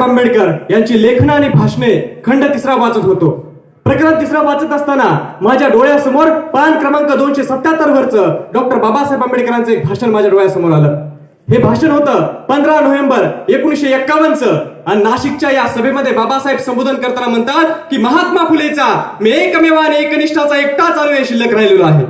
बाबासाहेब आंबेडकर यांची लेखनं आणि भाषणे खंड तिसरा वाचत होतो. प्रकरण तिसरा वाचत असताना माझ्या डोळ्यासमोर पान क्रमांक दोनशे सत्याहत्तर वरच डॉक्टर बाबासाहेब आंबेडकरांचं एक भाषण माझ्या डोळ्यासमोर आलं. हे भाषण होतं पंधरा नोव्हेंबर एकोणीसशे एक्कावन्नचं. आणि नाशिकच्या या सभेमध्ये बाबासाहेब संबोधन करताना म्हणतात की महात्मा फुलेचा मी एकमेवाने एकनिष्ठाचा एकटाच अनुयायी शिल्लक राहिलेलो आहे.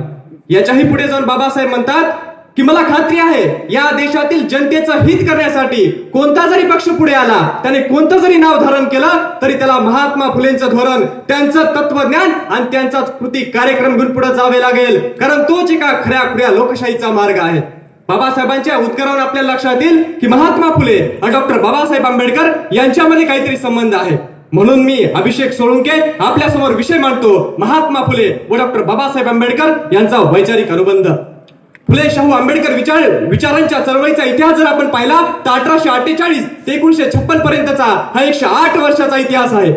याच्याही पुढे जाऊन बाबासाहेब म्हणतात की मला खात्री आहे या देशातील जनतेचं हित करण्यासाठी कोणता जरी पक्ष पुढे आला त्याने कोणतं जरी नाव धारण केलं तरी त्याला महात्मा फुलेंचं धोरण त्यांचं तत्वज्ञान आणि त्यांचा कृती कार्यक्रम घेऊन पुढे जावे लागेल. कारण तोच एका खऱ्या खुऱ्या लोकशाहीचा मार्ग आहे. बाबासाहेबांच्या उत्करावर आपल्याला लक्षात येईल की महात्मा फुले आणि डॉक्टर बाबासाहेब आंबेडकर यांच्यामध्ये काहीतरी संबंध आहे. म्हणून मी अभिषेक सोळुंके आपल्यासमोर विषय मांडतो महात्मा फुले व डॉक्टर बाबासाहेब आंबेडकर यांचा वैचारिक अनुबंध. फुले शाहू आंबेडकर विचार विचारांच्या चळवळीचा इतिहास जर आपण पाहिला तर अठराशे अठ्ठेचाळीस ते एकोणीशे छप्पन पर्यंतचा हा एकशे आठ वर्षाचा इतिहास आहे.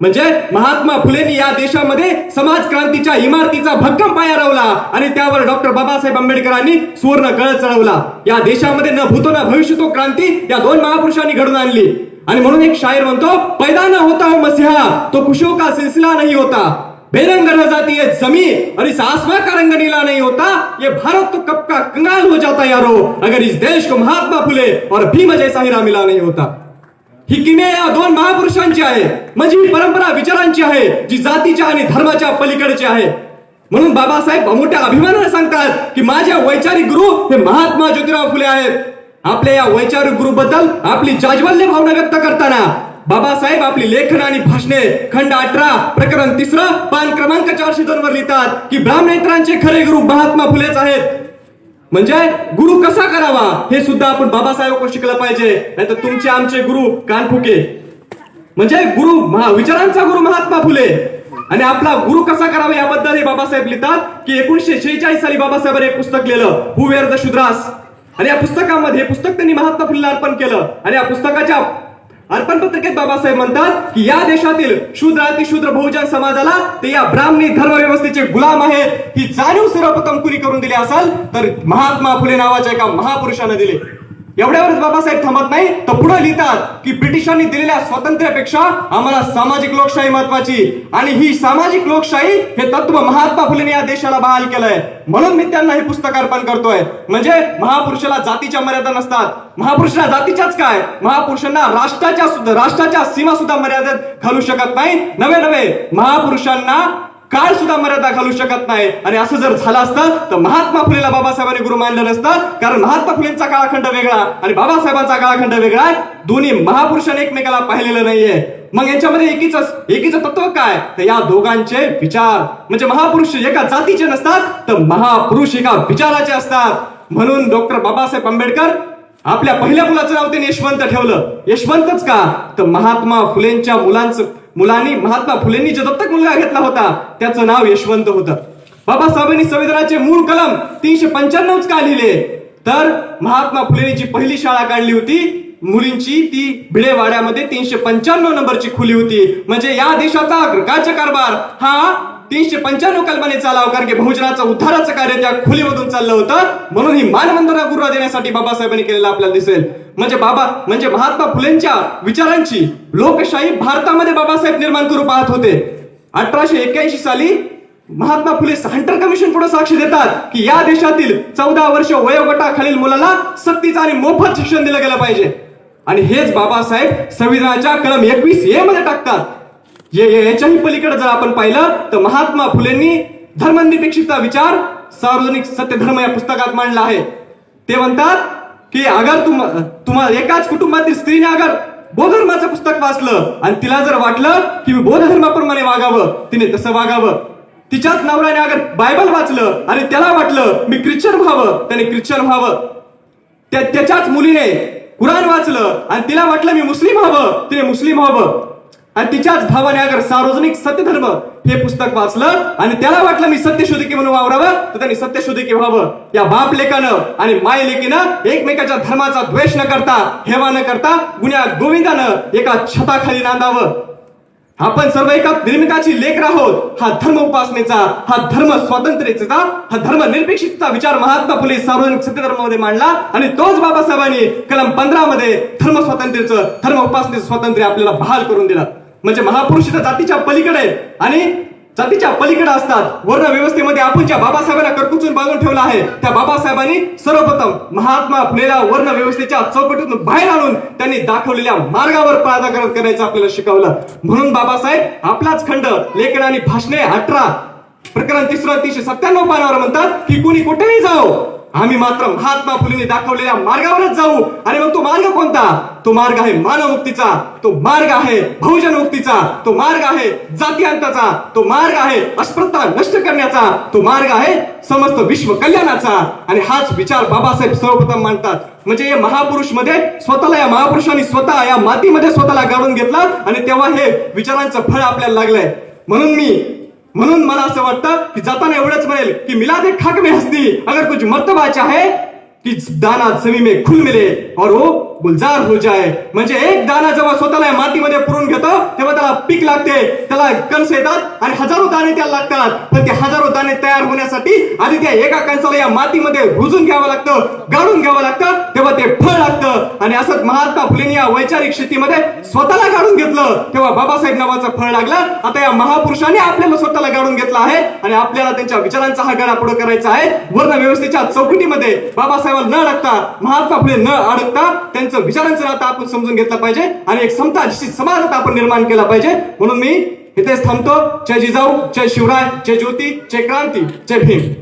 म्हणजे महात्मा फुलेंनी या देशामध्ये समाज क्रांतीच्या इमारतीचा भक्कम पाया रावला आणि त्यावर डॉक्टर बाबासाहेब आंबेडकरांनी सुवर्ण कळ चढवला. या देशामध्ये न भूतो ना भविष्यतो क्रांती या दोन महापुरुषांनी घडून आणली. आणि म्हणून एक शायर म्हणतो पैदा न होता हो मसिहा तो कुशोका का सिलसिला नाही होता. बेरंग रह जाती है जमीन और इस आसमान का रंग नीला नहीं होता ये भारत तो कब का कंगाल हो जाता यारो अगर इस देश को महात्मा फुले और भीम जैसा हीरा मिला नहीं होता। ही किमया या दोन महापुरुषांची आहे म्हणजे ही परंपरा विचारांची आहे जी जातीच्या आणि धर्माच्या पलीकडची आहे. म्हणून बाबासाहेब मोठ्या अभिमानाने सांगतात की माझे वैचारिक गुरु हे महात्मा ज्योतिराव फुले आहेत. आपल्या या वैचारिक गुरु बद्दल आपली जाज्वल्य भावना व्यक्त करताना बाबासाहेब आपली लेखन आणि भाषणे खंड अठरा प्रकरण तिसरं पान क्रमांक चारशे दोन वर लिहितात की ब्राह्मणेत्रांचे खरे गुरु महात्मा फुलेच आहेत. म्हणजे गुरु कसा करावा हे सुद्धा आपण बाबासाहेबांकडून शिकलं पाहिजे. नाही तुमचे आमचे गुरु कानफुके. म्हणजे गुरु विचारांचा गुरु महात्मा फुले. आणि आपला गुरु कसा करावा याबद्दल हे बाबासाहेब लिहितात की एकोणीशे शेहेचाळीस साली बाबासाहेबांनी एक पुस्तक लिहिलं हु वेअर द शुद्रास आणि या पुस्तकामध्ये हे पुस्तक त्यांनी महात्मा फुलेला अर्पण केलं. आणि या पुस्तकाच्या अर्पण पत्रिकेत बाबासाहेब म्हणतात की या देशातील शूद्र अतिशूद्र बहुजन समाजाला ते या ब्राह्मणी धर्मव्यवस्थेचे गुलाम आहेत ही जाणीव सर्वप्रथम कुणी करून दिली असाल? तर महात्मा फुले नावाच्या एका महापुरुषाने दिली. एवढ्यावरच बाबासाहेब थांबत नाही तर पुढे लिहितात की ब्रिटिशांनी दिलेल्या स्वातंत्र्यापेक्षा आम्हाला सामाजिक लोकशाही महत्वाची. आणि ही सामाजिक लोकशाही हे तत्व महात्मा फुलेने या देशाला बहाल केलंय. म्हणून मी त्यांना हे पुस्तक अर्पण करतोय. म्हणजे महापुरुषाला जातीच्या मर्यादा नसतात. महापुरुषाला जातीच्याच काय? महापुरुषांना राष्ट्राच्या सुद्धा राष्ट्राच्या सीमा सुद्धा मर्यादेत घालू शकत नाही. नवे नवे महापुरुषांना काळ सुद्धा मर्यादा घालू शकत नाही. आणि असं जर झालं असतं तर महात्मा फुलेला बाबासाहेबांनी गुरु मानलं नसतं कारण महात्मा फुलेंचा काळखंड वेगळा आणि बाबासाहेबांचा काळखंड वेगळा आहे. दोन्ही महापुरुषांनी एकमेकाला पाहिलेलं नाहीये. मग यांच्यामध्ये एकीच एकीच तत्व काय? तर या दोघांचे विचार. म्हणजे महापुरुष एका जातीचे नसतात तर महापुरुष एका विचाराचे असतात. म्हणून डॉक्टर बाबासाहेब आंबेडकर आपल्या पहिल्या मुलाचं नाव त्यांनी यशवंत ठेवलं. यशवंतच का? तर महात्मा फुलेंच्या मुलांचं मुलांनी महात्मा फुलेंनी जो दत्तक मुलगा घेतला होता त्याचं नाव यशवंत होतं. बाबासाहेबांनी संविधानाचे मूळ कलम तीनशे पंच्याण्णव का लिहिले? तर महात्मा फुलेंनी जी पहिली शाळा काढली होती. मुलींची ती भिडेवाड्यामध्ये तीनशे पंच्याण्णव नंबरची खुली होती. म्हणजे या देशाचा राज्यकारभार हा तीनशे पंच्याण्णव कल्पनेचा लाव कारण की बहुजनाचं उद्धाराचं कार्य त्या खोलीमधून चाललं होतं. म्हणून ही मानवंदना गुरुवा देण्यासाठी बाबासाहेबांनी केलेलं आपल्याला दिसेल. म्हणजे बाबा म्हणजे महात्मा फुलेंच्या विचारांची लोकशाही भारतामध्ये बाबासाहेब निर्माण करू पाहत होते. अठराशे एक्क्याऐंशी साली महात्मा फुले हंटर कमिशन पुढे साक्ष देतात की या देशातील चौदा वर्ष वयोगटाखालील मुलाला सक्तीचं आणि मोफत शिक्षण दिलं गेलं पाहिजे. आणि हेच बाबासाहेब संविधानाच्या कलम एकवीस ए मध्ये टाकतात. ये- याच्याही पलीकडे जर आपण पाहिलं तर महात्मा फुलेंनी धर्मनिरपेक्षितचा विचार सार्वजनिक सत्यधर्म या पुस्तकात मांडला आहे. ते म्हणतात की अगर तुम तुम्हाला एकाच कुटुंबातील स्त्रीने अगर बौद्ध धर्माचं पुस्तक वाचलं आणि तिला जर वाटलं की मी बौद्ध धर्माप्रमाणे वागावं तिने तसं वागावं. तिच्याच नवऱ्याने अगर बायबल वाचलं आणि त्याला वाटलं मी ख्रिश्चन व्हावं त्याने ख्रिश्चन व्हावं. त्या त्याच्याच मुलीने कुराण वाचलं आणि तिला वाटलं मी मुस्लिम व्हावं तिने मुस्लिम व्हावं. आणि तिच्याच भावाने अगर सार्वजनिक सत्यधर्म हे पुस्तक वाचलं आणि त्याला वाटलं मी सत्यशोधिकी म्हणून वावरावं तर त्यांनी सत्यशोधिकी व्हावं. या बाप लेखानं आणि माय लेकीनं एकमेकाच्या धर्माचा द्वेष न करता हेवा न करता गुन्ह्या गोविंदानं एका छताखाली नांदावं. आपण सर्व एका निर्मिताची लेकर आहोत. हा धर्म उपासनेचा हा धर्म स्वातंत्र्याचा हा धर्म निरपेक्षतेचा विचार महात्मा फुले सार्वजनिक सत्यधर्मामध्ये मांडला आणि तोच बाबासाहेबांनी कलम पंधरा मध्ये धर्म स्वातंत्र्याचं धर्म उपासनेचं स्वातंत्र्य आपल्याला बहाल करून दिलं. म्हणजे महापुरुष तर जातीच्या पलीकडे आहेत आणि जातीच्या पलीकडे असतात. वर्ण व्यवस्थेमध्ये आपण ज्या बाबासाहेबांना करकुचून बांधून ठेवला आहे त्या बाबासाहेबांनी सर्वप्रथम महात्मा फुलेला वर्ण व्यवस्थेच्या चौकटीतून बाहेर आणून त्यांनी दाखवलेल्या मार्गावर प्राधाकरण करायचं आपल्याला शिकवलं. म्हणून बाबासाहेब आपलाच खंड लेखन आणि भाषणे अठरा प्रकरण तिसरं तीनशे सत्त्याण्णव पानावर म्हणतात की कुणी कुठेही जाओ आम्ही मात्र महात्मा फुलेंनी दाखवलेल्या मार्गावरच जाऊ. आणि मग तो मार्ग कोणता? तो मार्ग आहे मानवमुक्तीचा. तो मार्ग आहे बहुजन मुक्तीचा तो मार्ग आहे जातीयांताचा तो मार्ग आहे अस्पृता नष्ट करण्याचा. तो मार्ग आहे समस्त विश्व कल्याणाचा. आणि हाच विचार बाबासाहेब सर्वप्रथम मांडतात. म्हणजे हे महापुरुषमध्ये स्वतःला या महापुरुषांनी स्वतः या मातीमध्ये स्वतःला गाडून घेतला आणि तेव्हा हे विचारांचं फळ आपल्याला लागलंय. म्हणून मी म्हणून मला असं वाटतं की जाताना एवढंच म्हणेल की मिला दे खाक में हस्ती अगर कुछ मर्तबा चाहे कि दाना जमी में खुल मिले और वो गुलजार हो जाय म्हणजे एक दाना जेव्हा स्वतःला मातीमध्ये पुरून घेतो तेव्हा त्याला पीक लागते. त्याला कणस येतात आणि हजारो दाणे त्याला लागतात. पण ते हजारो दाणे तयार होण्यासाठी आधी त्या एका कणसाला या मातीमध्ये रुजून घ्यावं लागतं गाडून घ्यावं लागतं तेव्हा ते फळ लागतं. आणि असंच महात्मा फुलेंनी या वैचारिक शेतीमध्ये स्वतःला गाडून घेतलं. तेव्हा बाबासाहेब नावाचं फळ लागलं. आता या महापुरुषाने आपल्याला स्वतःला गाडून घेतला आहे. आणि आपल्याला त्यांच्या विचारांचा हा गाडा पुढे करायचा आहे. वर्ण व्यवस्थेच्या चौकटीमध्ये बाबासाहेब न अडकता महात्मा फुले न अडकता त्यांचं विचारांचं नातं आपण समजून घेतलं पाहिजे आणि एक समता निश्चित समाजात आपण निर्माण केला पाहिजे. म्हणून मी इथेच थांबतो. जय जिजाऊ जय शिवराय जय ज्योती जय क्रांती जय भीम.